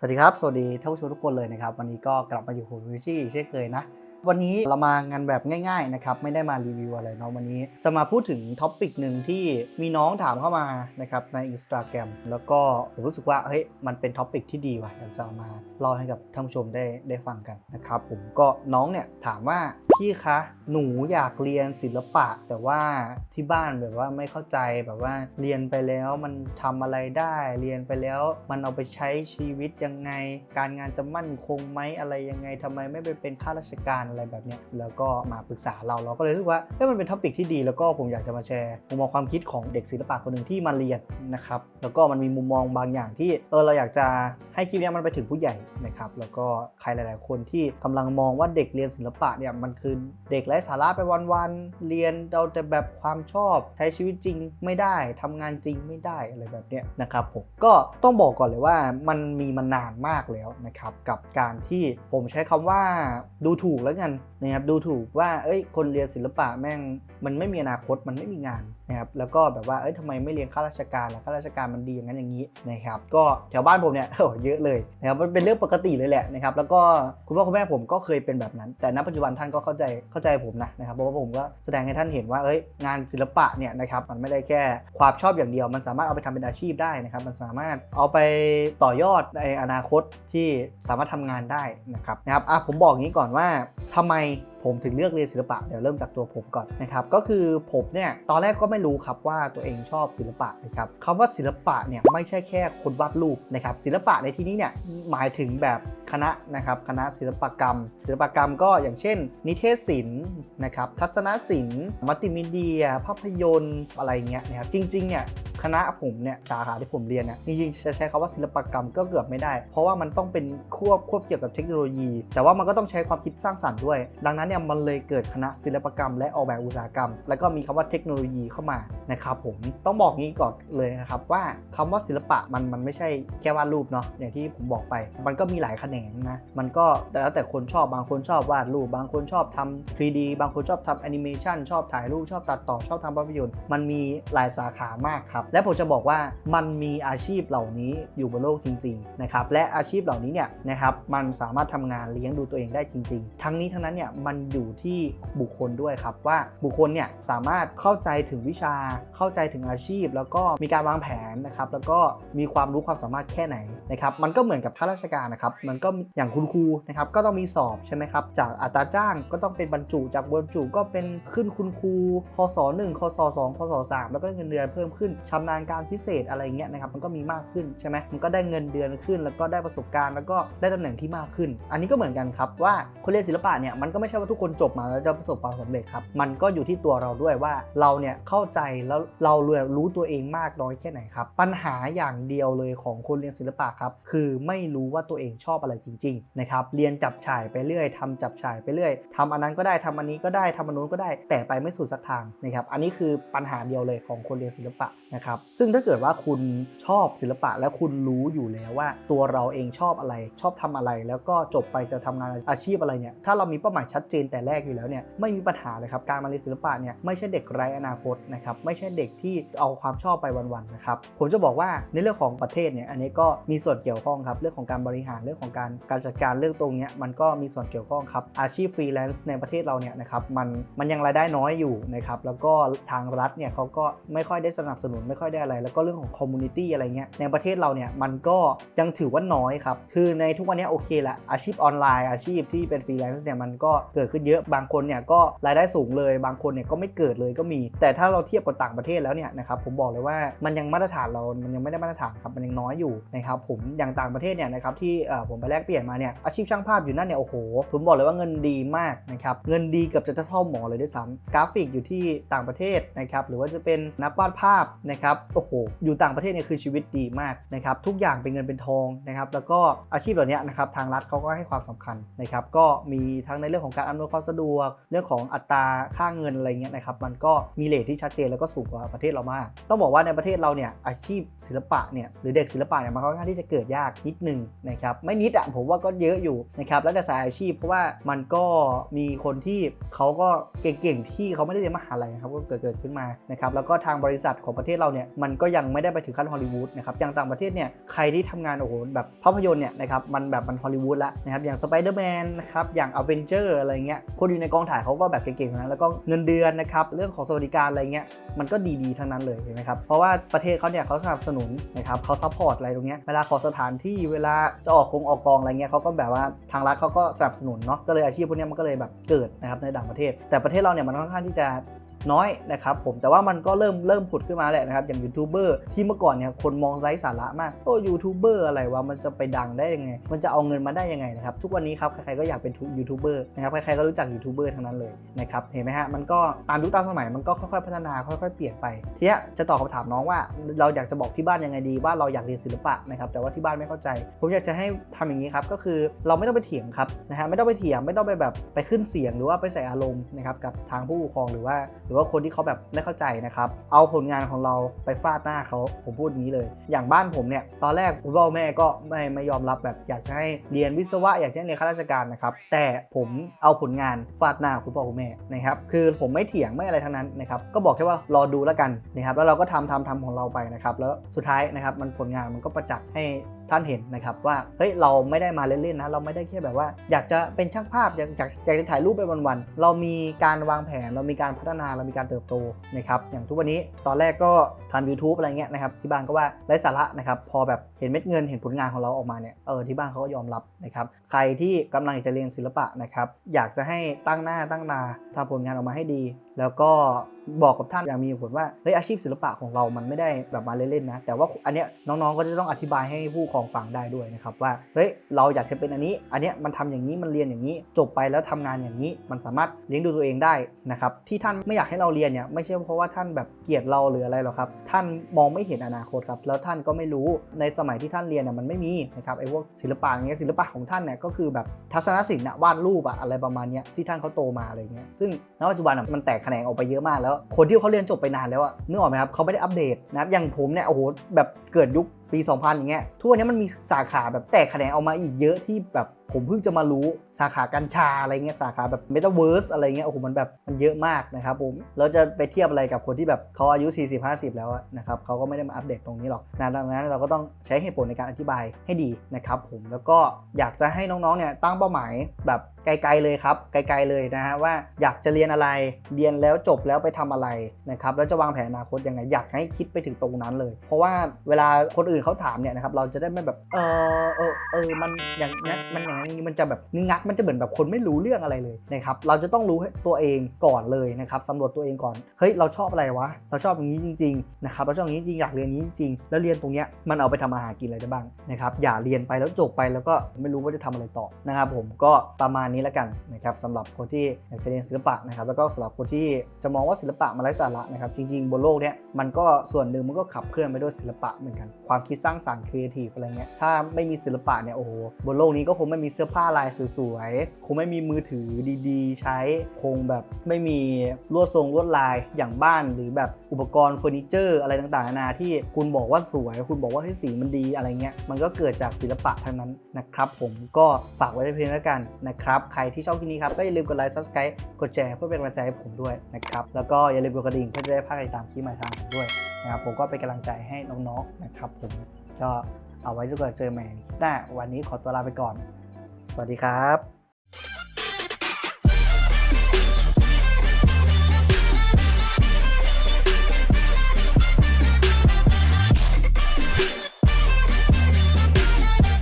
สวัสดีครับ สวัสดีท่านผู้ชมทุกคนเลยนะครับ วันนี้ก็กลับมาอยู่กับผมวิชี่เช่นเคยนะ วันนี้เรามางานแบบง่ายๆนะครับไม่ได้มารีวิวอะไรเนาะวันนี้ จะมาพูดถึงท็อปิกหนึ่งที่มีน้องถามเข้ามานะครับใน Instagram แล้วก็ผมรู้สึกว่าเฮ้ยมันเป็นท็อปิกที่ดีว่ะอยากจะเอามาเล่าให้กับท่านผู้ชมได้ได้ฟังกันนะครับผมก็น้องเนี่ยถามว่าพี่คะหนูอยากเรียนศิลปะ แต่ว่าที่บ้านแบบว่าไม่เข้าใจแบบว่าเรียนไปแล้วมันทำอะไรได้ เรียนไปแล้วมันเอาไปใช้ชีวิตยังไง การงานจะมั่นคงไหมอะไรยังไงทำไมไม่ไปเป็นข้าราชการอะไรแบบเนี้ยแล้วก็มาปรึกษาเราเราก็เลยรู้สึกว่าเฮ้มันเป็นท็อปิกที่ดี แล้วก็ผมอยากจะมาแชร์มุมมองความคิดของเด็กศิลปะคนหนึ่งที่มาเรียนนะครับแล้วก็มันมีมุมมองบางอย่างที่เออเราอยากจะให้คลิปเนี้ยมันไปถึงผู้ใหญ่นะครับแล้วก็ใครหลาย ๆ คนที่กำลังมองว่าเด็กเรียนศิลปะเนี่ยมันคือเด็กไร้สาระไปวันๆเรียนเอาแต่แบบความชอบใช้ชีวิตจริงไม่ได้ทำงานจริงไม่ได้อะไรแบบเนี้ยนะครับผมก็ต้องบอกก่อนเลยว่ามันมีมานานมากแล้วนะครับกับการที่ผมใช้คำว่าดูถูกแล้วกันนะครับดูถูกว่าเอ้ยคนเรียนศิลปะแม่งมันไม่มีอนาคตมันไม่มีงาน นะครับแล้วก็แบบว่าเอ้ยทำไมไม่เรียนข้าราชการล่ะข้าราชการมันดีอย่างนั้นอย่างนี้นะครับก็แถวบ้านผมเนี่ยโอ้เยอะเลยนะครับมันเป็นเรื่องปกติเลยแหละนะครับแล้วก็คุณพ่อคุณแม่ผมก็เคยเป็นแบบนั้น แต่ณปัจจุบันท่านก็เข้าใจเข้าใจผมนะนะครับเพราะว่าผมก็แสดงให้ท่านเห็นว่าเอ้ยงานศิลปะเนี่ยนะครับมันไม่ได้แค่ความชอบอย่างเดียว มันสามารถเอาไปทำเป็นอาชีพได้นะครับมันสามารถเอาไปต่อยอดในอนาคตที่สามารถทำงานได้นะครับนะครับอะผมบอกอย่างนี้ก่อนว่าทำไมผมถึงเลือกเรียนศิลปะเดี๋ยวเริ่มจากตัวผมก่อนนะครับก็คือผมเนี่ยตอนแรกก็ไม่รู้ครับว่าตัวเองชอบศิลปะนะครับคำว่าศิลปะเนี่ยไม่ใช่แค่คนวาดรูปนะครับศิลปะในที่นี้เนี่ยหมายถึงแบบคณะนะครับคณะศิลปกรรม ศิลปกรรมก็อย่างเช่น นิเทศศิลป์นะครับทัศนศิลป์มัลติมีเดีย ภาพยนตร์อะไรเงี้ยนะครับจริงๆเนี่ยคณะผมเนี่ยสาขาที่ผมเรียนเนี่ยจริงๆจะใช้คำว่าศิลปกรรมก็เกือบไม่ได้ เพราะว่ามันต้องเป็นควบควบเกี่ยวกับเทคโนโลยี แต่ว่ามันก็ต้องใช้ความคิดสร้างสรรค์ด้วย ดังนั้นเนี่ยมันเลยเกิดคณะศิลปกรรม และออกแบบอุตสาหกรรม แล้วก็มีคำว่าเทคโนโลยีเข้ามานะครับผมต้องบอกงี้ก่อนเลยนะครับว่าคำว่าศิลปะมันมันไม่ใช่แค่วาดรูปเนาะอย่างที่ผมบอกไป มันก็มีหลายแขนงนะมันก็แต่แล้วแต่คนชอบบางคนชอบวาดรูป บางคนชอบทำ 3D บางคนชอบทำแอนิเมชันชอบถ่ายรูปชอบตัดต่อชอบทำภาพยนตร์มันมีหลายสาขามากครับและผมจะบอกว่ามันมีอาชีพเหล่านี้อยู่บนโลกจริงๆนะครับและอาชีพเหล่านี้เนี่ยนะครับมันสามารถทำงานเลี้ยงดูตัวเองได้จริง ๆ ทั้งนี้ทั้งนั้นเนี่ยมันอยู่ที่บุคคลด้วยครับว่าบุคคลเนี่ยสามารถเข้าใจถึงวิชาเข้าใจถึงอาชีพ แล้วก็มีการวางแผนนะครับแล้วก็มีความรู้ความสามารถแค่ไหนนะครับมันก็เหมือนกับข้าราชการนะครับมันก็อย่างคุณครูนะครับก็ต้องมีสอบใช่ไหมครับจากอัตราจ้างก็ต้องเป็นบรรจุจากบรรจุก็เป็นขึ้นคุณครูคศ1คศ2คศ3แล้วก็เงินเดือนเพิ่มขึ้นชำนาญการพิเศษอะไรเงี้ยนะครับมันก็มีมากขึ้นใช่ไหมมันก็ได้เงินเดือนขึ้น แล้วก็ได้ประสบการณ์ แล้วก็ได้ตำแหน่งที่มากขึ้น อันนี้ก็เหมือนกันครับว่าคนเรียนศิลปะเนี่ยมันก็ไม่ใช่ว่าทุกคนจบมาแล้วจะประสบความสำเร็จครับ มันก็อยู่ที่ตัวเราด้วยว่าเราเนี่ยเข้าใจแล้วเรารู้ตัวเองมากน้อยแค่ไหนครับ ปัญหาอย่างเดียวเลยของคนเรียนศิลปะครับ คือไม่รู้ว่าตัวเองชอบอะไรจริงๆนะครับ เรียนจับฉ่ายไปเรื่อยทำจับฉ่ายไปเรื่อยทำอันนั้นก็ได้ทำอันนี้ก็ได้ทำอันนู้นก็ได้ แต่ไปไม่สุดสักทางนะครับ อันนี้คือปัญหาเดียวเลยของคนเรียนศิลปะนะครับ ซึ่งถ้าเกิดว่าคุณชอบศิลปะและคุณรู้อยู่แล้วว่า ตัวเราเองชอบอะไร ชอบทำอะไร แล้วก็จบไปจะทำงานอาชีพอะไรเนี่ย ถ้าเรามีเป้าหมายชัดเจนแต่แรกอยู่แล้วเนี่ยไม่มีปัญหาเลยครับการมาเรียนศิลปะเนี่ยไม่ใช่เด็กไร้อนาคตนะครับไม่ใช่เด็กที่เอาความชอบไปวันๆนะครับผมจะบอกว่าในเรื่องของประเทศเนี่ยอันนี้ก็มีส่วนเกี่ยวข้องครับเรื่องของการบริหารเรื่องของการการจัดการเรื่องตรงเนี้ยมันก็มีส่วนเกี่ยวข้องครับอาชีพฟรีแลนซ์ในประเทศเราเนี่ยนะครับมันมันยังรายได้น้อยอยู่นะครับแล้วก็ทางรัฐเนี่ยเขาก็ไม่ค่อยได้สนับสนุนไม่ค่อยได้อะไร แล้วก็เรื่องของคอมมูนิตี้อะไรเงี้ยในประเทศเราเนี่ยมันก็ยังถือว่าน้อยครับคือในทุกวันนี้โอเคละอาชีพออนไลน์อาชีพที่เป็นฟรีแลนซ์เนี่ยมันก็เกิดขึ้นเยอะบางคนเนี่ยก็รายได้สูงเลย บางคนเนี่ยก็ไม่เกิดเลยก็มี แต่ถ้าเราเทียบกับต่างประเทศแล้วเนี่ยนะครับผมบอกเลยว่ามันยังมาตรฐานเรา มันยังไม่ได้มาตรฐานครับมันยังน้อยอยู่นะครับผมอย่างต่างประเทศเนี่ยนะครับที่ผมไปแลกเปลี่ยนมาเนี่ยอาชีพช่างภาพอยู่นั่นเนี่ยโอ้โหผมบอกเลยว่าเงินดีมากนะครับเงินดีเกือบจะเท่าหมอเลยด้วยซ้ำกราฟิกอยู่ที่ต่างประเทศนะครับหรือว่าจะเป็นนักวาดภาพนะครับโอ้โหอยู่ต่างประเทศเนี่ยคือชีวิตดีมากนะครับทุกอย่างเป็นเงินเป็นทองนะครับแล้วก็อาชีพเหล่านี้นะครับทางรัฐเขาก็ให้ความสำคัญนะครับก็มีทั้งในเรื่องของการอำำนวยความสะดวก เรื่องของอัตราค่าเงินอะไรเงี้ยนะครับมันก็มีเลทที่ชัดเจนแล้วก็สูงกว่าประเทศเรามาก ต้องบอกว่าในประเทศเราเนี่ยอาชีพศิลปะเนี่ยหรือเด็กศิลปะเนี่ยมันค่อนข้างที่จะเกิดยากนิดนึงนะครับไม่นิดอะผมว่าก็เยอะอยู่นะครับแล้วแต่สายอาชีพเพราะว่ามันก็มีคนที่เขาก็เก่งๆที่เขาไม่ได้เรียนมหาลัยนะครับก็เกิดเกิดขึ้นมานะครับแล้วก็ทางบริษัทของประเทศเราเนี่ยมันก็ยังไม่ได้ไปถึงขั้นฮอลลีวูดนะครับอย่างต่างประเทศเนี่ยใครที่ทำงานโอ้โหแบบภาพยนตร์เนี่ยนะครับมันแบบมันฮอลลีวูดล้วนะครับอย่างสไปเดอร์แมนนะครับอย่างอเวนเจอร์อะไรเงี้ยคนอยู่ในกองถ่ายเขาก็แบบเก่งๆทั้งนั้นแล้วก็เงินเดือนนะครับเรื่องของสวัสดิการอะไรเงี้ยมันก็ดีๆทั้งนั้นเลยเห็นไหมครับเพราะว่าประเทศเขาเนี่ยเขาสนับสนุนนะครับเขาซัพพอร์ตอะไรตรงเนี้ยเวลาขอสถานที่เวลาจะออกกองออกกองอะไรเงี้ยเขาก็แบบว่าทางรัฐเขาก็สนับสนุนเนาะก็เลยอาชีพพวกนี้มันก็เลยแบบเกิดนะครับในต่างประเทศ แต่ประเทศเราเนี่ยมันค่อนข้างที่จะ น้อยนะครับผมแต่ว่ามันก็เริ่มเริ่มผุดขึ้นมาแหละนะครับอย่างยูทูบเบอร์ที่เมื่อก่อนเนี่ยคนมองไร้สาระมากโอ้ยูทูบเบอร์อะไรวะมันจะไปดังได้ยังไง มันจะเอาเงินมาได้ยังไงนะครับทุกวันนี้ครับใครๆก็อยากเป็นยูทูบเบอร์นะครับใครๆก็รู้จักยูทูบเบอร์ทั้งนั้นเลยนะครับเห็นไหมฮะมันก็ตามยุคตามสมัยมันก็ค่อยๆพัฒนาค่อยๆเปลี่ยนไปทีนี้จะตอบคำถามน้องว่า เราอยากจะบอกที่บ้านยังไงดีว่าเราอยากเรียนศิลปะนะครับแต่ว่าที่บ้านไม่เข้าใจ ผมอยากจะให้ทำอย่างนี้ครับก็คือเราไม่ต้องไปเถียงครับนะฮะไม่ต้องไปเถียงไม่ต้องไปแบบไปขึ้นเสียงหรือว่าไปใส่อารมณ์นะครับกับทางผู้ปกครองหรือว่าหรือว่าคนที่เขาแบบไม่เข้าใจนะครับเอาผลงานของเราไปฟาดหน้าเขาผมพูดงนี้เลย อย่างบ้านผมเนี่ยตอนแรกคุณพ่อแม่ก็ไม่ไม่ยอมรับแบบอยากจะให้เรียนวิศวะอยากจะให้เรียนข้าราชการนะครับแต่ผมเอาผลงานฟาดหน้าคุณพ่อคุณแม่นะครับคือผมไม่เถียงไม่อะไรทั้งนั้นนะครับก็บอกแค่ว่ารอดูแล้วกันนะครับแล้วเราก็ทำทำทำของเราไปนะครับแล้วสุดท้ายนะครับมันผลงานมันก็ประจักษ์ให้ ท่านเห็นนะครับว่าเฮ้ยเราไม่ได้มาเล่นๆนะเราไม่ได้แค่แบบว่า อยากจะเป็นช่างภาพอยากอยากอยากจะถ่ายรูปไปวันๆเรามีการวางแผนเรามีการพัฒนาเรามีการเติบโตนะครับอย่างทุกวันนี้ตอนแรกก็ทำ YouTube อะไรเงี้ยนะครับที่บ้านก็ว่าไร้สาระนะครับพอแบบเห็นเม็ดเงินเห็นผลงานของเราออกมาเนี่ยเออที่บ้านเขาก็ยอมรับนะครับใครที่กำลังจะเรียนศิลปะนะครับอยากจะให้ตั้งหน้าตั้งตาทำผลงานออกมาให้ดี แล้วก็ บอกกับท่านอย่างมีเหตุผลว่าเฮ้ยอาชีพศิลปะของเรามันไม่ได้แบบมาเล่นๆนะ แต่ว่าอันเนี้ยน้องๆก็จะต้องอธิบายให้ผู้ปกครองฟังได้ด้วยนะครับว่าเฮ้ยเราอยากจะเป็นอันนี้ อันเนี้ยมันทำอย่างนี้มันเรียนอย่างนี้ จบไปแล้วทำงานอย่างนี้ มันสามารถเลี้ยงดูตัวเองได้นะครับที่ท่านไม่อยากให้เราเรียนเนี่ยไม่ใช่เพราะว่าท่านแบบเกลียดเราหรืออะไรหรอกครับ ท่านมองไม่เห็นอนาคตครับแล้วท่านก็ไม่รู้ในสมัยที่ท่านเรียนเนี่ยมันไม่มีนะครับไอ้พวกศิลปะอย่างเงี้ยศิลปะของท่านเนี่ยก็คือแบบทัศนศิลป์วาดรูปอะอะไรประมาณเนี้ยที่ท่านเขาโตมาอะไรเงี้ยซึ่งณปัจจุบันมันแตกแขนงออกไปเยอะมากแล้วคนที่เขาเรียนจบไปนานแล้วอะนึกออกไหมครับเขาไม่ได้อัปเดตนะครับอย่างผมเนี่ยโอ้โหแบบเกิดยุค ปี 2000 อย่างเงี้ย ทุกวันนี้มันมีสาขาแบบแตกแขนงออกมาอีกเยอะที่แบบผมเพิ่งจะมารู้สาขากัญชาอะไรเงี้ยสาขาแบบเมตาเวิร์สอะไรเงี้ยโอ้โหมันแบบมันเยอะมากนะครับผมเราจะไปเทียบอะไรกับคนที่แบบเขาอายุ 40 50 แล้วนะครับเขาก็ไม่ได้มาอัปเดตตรงนี้หรอกนะดังนั้นเราก็ต้องใช้เหตุผลในการอธิบายให้ดีนะครับผมแล้วก็อยากจะให้น้องๆเนี่ยตั้งเป้าหมายแบบไกลๆเลยครับ ไกลๆเลยนะฮะว่าอยากจะเรียนอะไร เรียนแล้วจบแล้วไปทำอะไรนะครับแล้วจะวางแผนอนาคตยังไงอยากให้คิดไปถึงตรงนั้นเลย เพราะว่าเวลาคนอื่นเขาถามเนี่ยนะครับเราจะได้ไม่แบบเออเออเออมันอย่างนั้นมันอย่างนั้มันจะแบบงึงักมันจะเหมือนแบบคนไม่รู้เรื่องอะไรเลยนะครับเราจะต้องรู้ตัวเองก่อนเลยนะครับสำรวจตัวเองก่อนเฮ้ยเราชอบอะไรวะเราชอบอย่างนี้จริงๆนะครับเราชอบอย่างนี้จริงอยากเรียนอย่างนี้จริงแล้วเรียนตรงเนี้ยมันเอาไปทำอาหารกินอะไรได้บ้างนะครับอย่าเรียนไปแล้วจบไปแล้วก็ไม่รู้ว่าจะทำอะไรต่อนะครับผมก็ประมาณนี้แล้วกันนะครับสำหรับคนที่อยากจะเรียนศิลปะนะครับแล้วก็สำหรับคนที่จะมองว่าศิลปะมันไร้สาระนะครับจริง ๆ บนโลกเนี้ยมันก็ส่วนหนึ่งมันก็ขับเคลื่อนไปด้วยศิลปะเหมือนกันความคิดสร้างสรรค์ครีเอทีฟอะไรเงี้ยถ้าไม่มีศิลปะเนี่ยโอ้โหบนโลกนี้ก็คงไม่มีเสื้อผ้าลายสวยๆคงไม่มีมือถือดีๆ ใช้คงแบบไม่มีลวดทรงลวดลายอย่างบ้านหรือแบบอุปกรณ์เฟอร์นิเจอร์อะไรต่างๆนานาที่คุณบอกว่าสวย คุณบอกว่าให้สีมันดีอะไรเงี้ยมันก็เกิดจากศิลปะทั้งนั้นนะครับผมก็ฝากไว้ในเพลงแล้วกันนะครับใครที่ชอบคลิปนี้ครับก็อย่าลืมกดไลค์ซับสไครต์กดแชร์เพื่อเป็นกำลังใจให้ผมด้วยนะครับแล้วก็อย่าลืมกดกระดิ่งเพื่อจะได้พลาดติดตามคลิปใหม่ทางผมด้วยนะครับผมก็เป็นกำลังใจให้น้องๆนะครับผม ก็เอาไว้ทุกว่าเจอใหม่ในคลิปหน้าวันนี้ขอตัวลาไปก่อน สวัสดีครับ